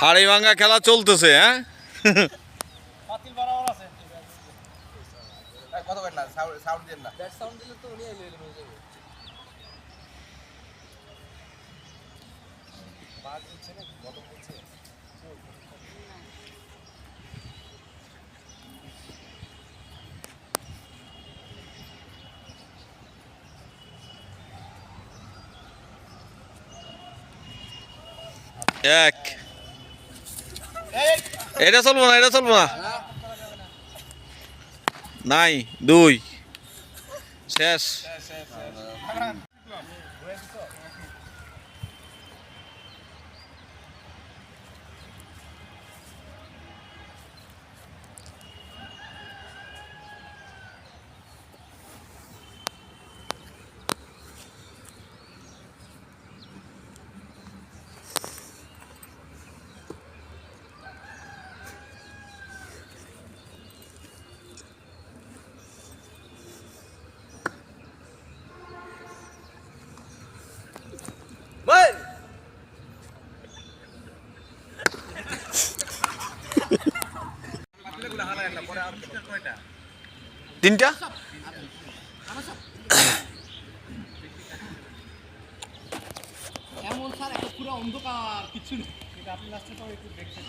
হাড়ি ভাঙ্গা খেলা চলতেছে হ্যাঁ? পাতিল বরাবর আছে। কত করেন না? সাউন্ড দেন না। ব্যাট সাউন্ড দিলে তো উনি এলো এলো যাবে না এক। এটা চলবো না এটা চলবো না। নাই দুই। শেষ বল তিনটা এমন স্যার একটা পুরো অন্ধকার কিছু নেই এটা আপনি লাস্টে তো একটু দেখছেন।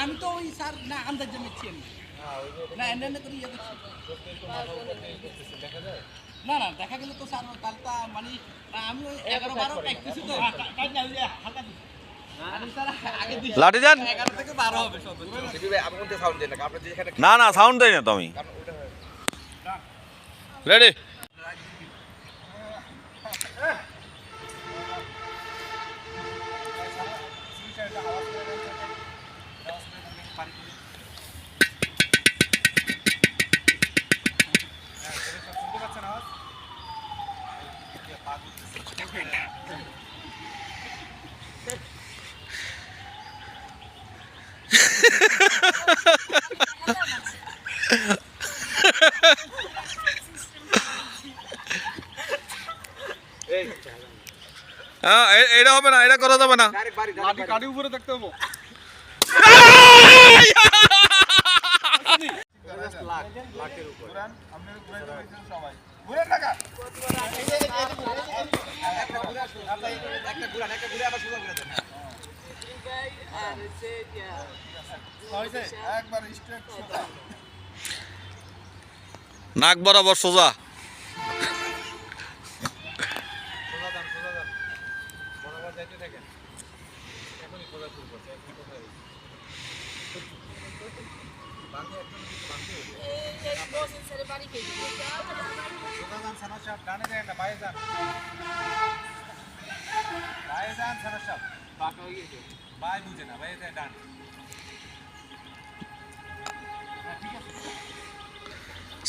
আমি তো ওই স্যার না আন্দাজ জানাচ্ছি আমি। না এনে এনে করে ইয়ে না না দেখা গেলে তো স্যার কালটা মানে আমি ওই এগারো বারো প্র্যাকটিসই তো। হালকা লাঠি না না না সাউন্ড দেয় না তুমি আমি। রেডি না এটা করা যাবে না। ডাইরেক্ট বাড়ি লাঠি কাঠি উপরে দেখতে হব। একটা ঘুরান একটা ঘুরে আবার সোজা ঘুরে দেন একবার স্ট্রেট সোজা নাক বরাবর সোজা সোজা দান সোজা দান বরাবর যাইতে থাকেন। এখনই শুরু করছে কোথায় হয়ে গেছে। বাই বুঝে না বাইরে ডান।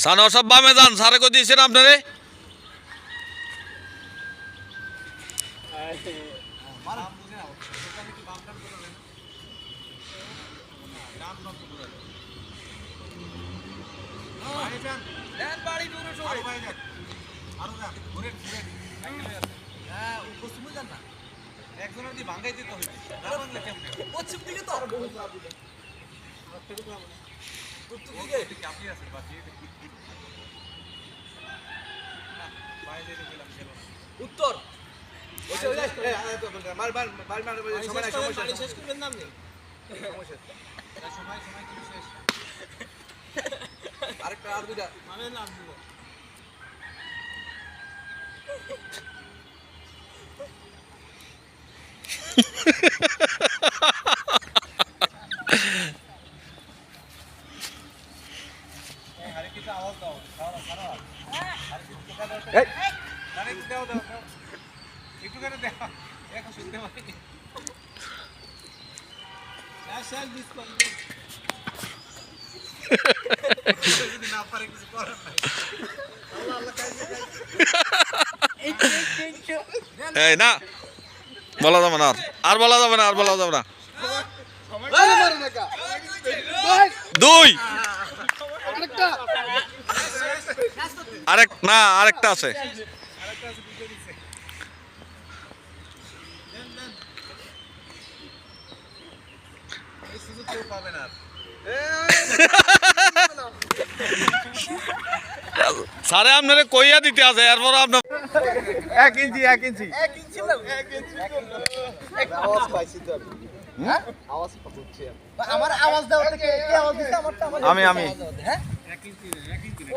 সানো সব বামে যান সারে কো দিয়েছেন আপনারে? একজনের দিয়ে ভাঙ্গাই দিতে কেমনে পশ্চিম দিকে তো আপনি আছেন বাকি উত্তর। আরেকটা আর দুইটা। মানে না দিব এই হারে কিছু আওয়াজ দাও খাওয়া খাওয়া হারে কিছু টোকা দাও এই। আরে একটু দাও দাও দাও একটু করে এখন শুনতে পারি যদি না পারে কিছু করার নাই। এই না। বলা যাবে না আর। আর বলা যাবে না আর বলা যাবে না। দুই। আরেক না আরেকটা আছে। স্যারে আপনারা কইয়া দিতে আছে এরপর আপনার এক ইঞ্চি এক ইঞ্চি। আওয়াজ পাইছি তো আমি। হ্যাঁ? আওয়াজ আমি। আমার আওয়াজ দেওয়া থেকে কে আওয়াজ দিছে আমারটা আমার আমি, আমি। হ্যাঁ? এক ইঞ্চি এক ইঞ্চি না,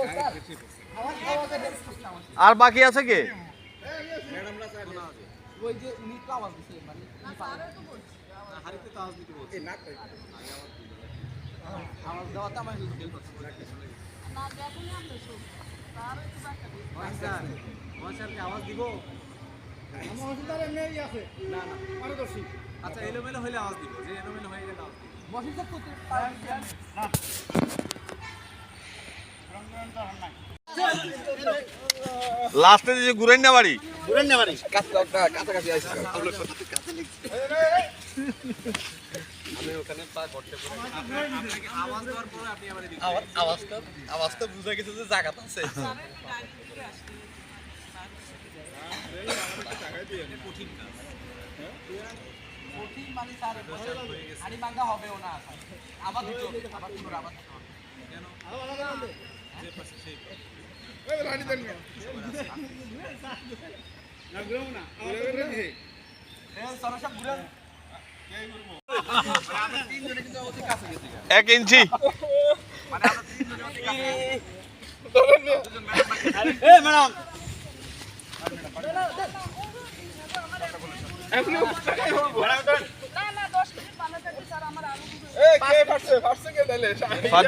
আর বাকি আছে কি? ম্যাডামরা তো এখন ওই যে আওয়াজ দিছে মানে তো আওয়াজ দিতে বলছে। আমার করছে দিব? আচ্ছা এলোমেলো হইলে আওয়াজ দিব যে এলোমেলো হয়ে গেলে আওয়াজ দিব। লাস্টে যে ঘুরেন না বাড়ি। কাছাকাছি আইছি আমি ওখানে পা করতে পারি। আপনাকে আওয়াজ দেওয়ার পরে আপনি আমার আওয়াজটা আওয়াজটা বুঝা গেছে যে জায়গাটা আছে। কঠিন মানে স্যার হাড়ি ভাঙা হবেও না আবার আবার আবার যে পাশে সেই। না। না দশ মিনিট পানা থাকবে স্যার আমার আলু দুটো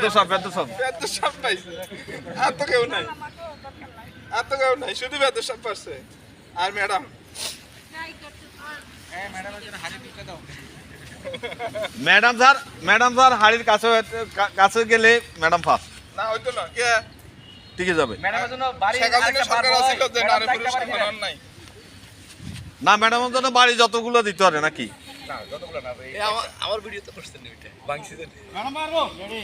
সব ফাদ্য সব এত কেউ নাই আমাকেও দরকার নাই। এত কেউ নাই। শুধু বেদ সব পারছে। আর ম্যাডাম নাই করতে আর হ্যাঁ ম্যাডামের জন্য হাড়ি ঢুকে দাও ম্যাডাম স্যার ম্যাডাম স্যার হাড়ির কাছে কাছে গেলে ম্যাডাম ফার্স্ট না হইতো না কে? টিকে যাবে। ম্যাডামের জন্য বাড়ি আরেকটা সরকার আছিল যে নারী ম্যাডাম পুরুষ চারটা বাড়ি সমান নাই। না ম্যাডামের জন্য বাড়ি যতগুলো দিতে পারে নাকি? না যতগুলো না আমার ভিডিও তো করছেন ওইটা। বাংসি ম্যাডাম পারব রেডি